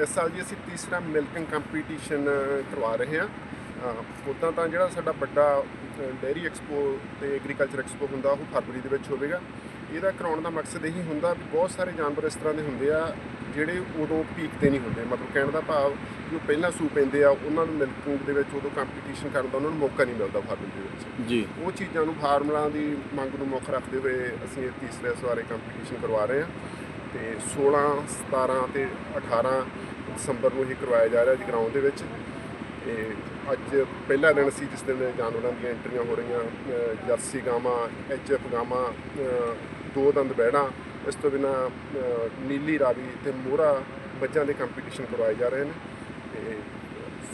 ਇਸ ਸਾਲ ਜੀ ਅਸੀਂ ਤੀਸਰਾ ਮਿਲਕਿੰਗ ਕੰਪੀਟੀਸ਼ਨ ਕਰਵਾ ਰਹੇ ਹਾਂ। ਉਦਾਂ ਤਾਂ ਜਿਹੜਾ ਸਾਡਾ ਵੱਡਾ ਡੇਅਰੀ ਐਕਸਪੋ ਤੇ ਐਗਰੀਕਲਚਰ ਐਕਸਪੋ ਹੁੰਦਾ ਉਹ ਫਰਵਰੀ ਦੇ ਵਿੱਚ ਹੋਵੇਗਾ। ਇਹਦਾ ਕਰਾਉਣ ਦਾ ਮਕਸਦ ਇਹੀ ਹੁੰਦਾ ਵੀ ਬਹੁਤ ਸਾਰੇ ਜਾਨਵਰ ਇਸ ਤਰ੍ਹਾਂ ਦੇ ਹੁੰਦੇ ਆ ਜਿਹੜੇ ਉਦੋਂ ਪੀਕ ਤੇ ਨਹੀਂ ਹੁੰਦੇ। ਮਤਲਬ ਕਹਿਣ ਦਾ ਭਾਵ ਜੋ ਪਹਿਲਾਂ ਸੂ ਪੈਂਦੇ ਆ ਉਹਨਾਂ ਨੂੰ ਮਿਲਕਿੰਗ ਦੇ ਵਿੱਚ ਉਦੋਂ ਕੰਪੀਟੀਸ਼ਨ ਕਰਨ ਦਾ ਉਹਨਾਂ ਨੂੰ ਮੌਕਾ ਨਹੀਂ ਮਿਲਦਾ ਫਾਰਮ ਦੇ ਵਿੱਚ। ਜੀ। ਉਹ ਚੀਜ਼ਾਂ ਨੂੰ ਫਾਰਮਰਾਂ ਦੀ ਮੰਗ ਨੂੰ ਮੁੱਖ ਰੱਖਦੇ ਹੋਏ ਅਸੀਂ ਇਹ ਤੀਸਰੇ ਇਸ ਵਾਰੇ ਕੰਪੀਟੀਸ਼ਨ ਕਰਵਾ ਰਹੇ ਹਾਂ। ਤੇ 16 17 ਤੇ 18 ਦਸੰਬਰ ਨੂੰ ਇਹ ਕਰਵਾਇਆ ਜਾ ਰਿਹਾ ਜੀ ਗਰਾਊਂਡ ਦੇ ਵਿੱਚ। ਤੇ ਅੱਜ ਪਹਿਲਾ ਦਿਨ ਸੀ ਜਿਸ ਦਿਨ ਜਾਨਵਰਾਂ ਦੀਆਂ ਐਂਟਰੀਆਂ ਹੋ ਰਹੀਆਂ ਜਰਸੀ ਗਾਵਾਂ ਐਚਐਫ ਗਾਵਾਂ ਦੋ ਦੰਦ ਬੈੜਾਂ ਇਸ ਤੋਂ ਬਿਨਾ ਨੀਲੀ ਰਾਵੀ ਤੇ ਮੋਹਰਾ ਬੱਚਿਆਂ ਦੇ ਕੰਪੀਟੀਸ਼ਨ ਕਰਵਾਏ ਜਾ ਰਹੇ ਨੇ। ਤੇ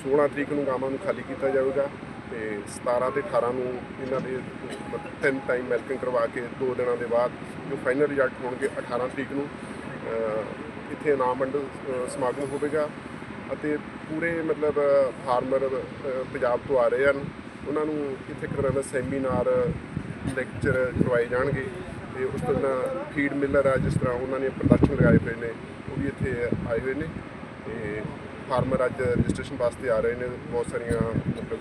16 ਤਰੀਕ ਨੂੰ ਗਾਵਾਂ ਨੂੰ ਖਾਲੀ ਕੀਤਾ ਜਾਵੇਗਾ। ਤੇ 17 ਤੇ 18 ਨੂੰ ਇਹਨਾਂ ਦੇ ਤਿੰਨ ਟਾਈਮ ਮੈਲਕਿੰਗ ਕਰਵਾ ਕੇ, ਦੋ ਦਿਨਾਂ ਦੇ ਬਾਅਦ ਜੋ ਫਾਈਨਲ ਰਿਜ਼ਲਟ ਹੋਣਗੇ 18 ਤਰੀਕ ਨੂੰ ਇੱਥੇ ਇਨਾਮ ਵੰਡ ਸਮਾਗਮ ਹੋਵੇਗਾ ਅਤੇ ਪੂਰੇ ਮਤਲਬ ਫਾਰਮਰ ਪੰਜਾਬ ਤੋਂ ਆ ਰਹੇ ਹਨ। ਉਹਨਾਂ ਨੂੰ ਇੱਥੇ ਇੱਕ ਦਾ ਸੈਮੀਨਾਰ ਲੈਕਚਰ ਕਰਵਾਏ ਜਾਣਗੇ ਤੇ ਉਸ ਤੋਂ ਬਿਨਾਂ ਫੀਡ ਮਿਲਰ ਆ, ਜਿਸ ਤਰ੍ਹਾਂ ਉਹਨਾਂ ਨੇ ਪ੍ਰਦਰਸ਼ਨ ਲਗਾਏ ਹੋਏ ਨੇ, ਉਹ ਵੀ ਇੱਥੇ ਆਏ ਹੋਏ ਨੇ। ਤੇ ਫਾਰਮਰ ਅੱਜ ਰਜਿਸਟ੍ਰੇਸ਼ਨ ਵਾਸਤੇ ਆ ਰਹੇ ਨੇ, ਬਹੁਤ ਸਾਰੀਆਂ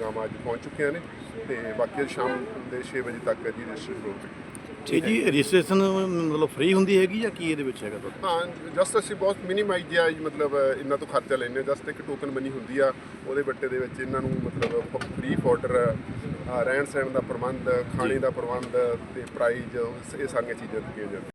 ਪ੍ਰੋਗਰਾਮਾਂ ਅੱਜ ਪਹੁੰਚ ਚੁੱਕੀਆਂ ਨੇ ਤੇ ਬਾਕੀ ਅੱਜ ਸ਼ਾਮ ਦੇ 6 ਵਜੇ ਤੱਕ ਜੀ ਰਜਿਸਟ੍ਰੇਸ਼ਨ ਹੋਵੇਗੀ ਇਹ ਜੀ ਰਜਿਸਟ੍ਰੇਸ਼ਨ ਮਤਲਬ ਫ੍ਰੀ ਹੁੰਦੀ ਹੈਗੀ ਜਾਂ ਕੀ ਇਹਦੇ ਵਿੱਚ ਹੈਗਾ ਤੁਹਾਡਾ? ਹਾਂ ਜਸਟ ਅਸੀਂ ਬਹੁਤ ਮਿਨੀਮਾਈਜ਼ ਜਿਹਾ ਜੀ ਮਤਲਬ ਇਹਨਾਂ ਤੋਂ ਖਰਚਾ ਲੈਂਦੇ ਜਸਟ ਇੱਕ ਟੋਕਨ ਬਣੀ ਹੁੰਦੀ ਆ ਉਹਦੇ ਬੱਟੇ ਦੇ ਵਿੱਚ ਇਹਨਾਂ ਨੂੰ ਮਤਲਬ ਫ੍ਰੀ ਫਾਡਰ ਰਹਿਣ ਸਹਿਣ ਦਾ ਪ੍ਰਬੰਧ ਖਾਣੇ ਦਾ ਪ੍ਰਬੰਧ ਤੇ ਪ੍ਰਾਈਜ਼ ਇਹ ਸਾਰੀਆਂ ਚੀਜ਼ਾਂ ਦਿੱਤੀਆਂ ਜਾਂਦੀਆਂ।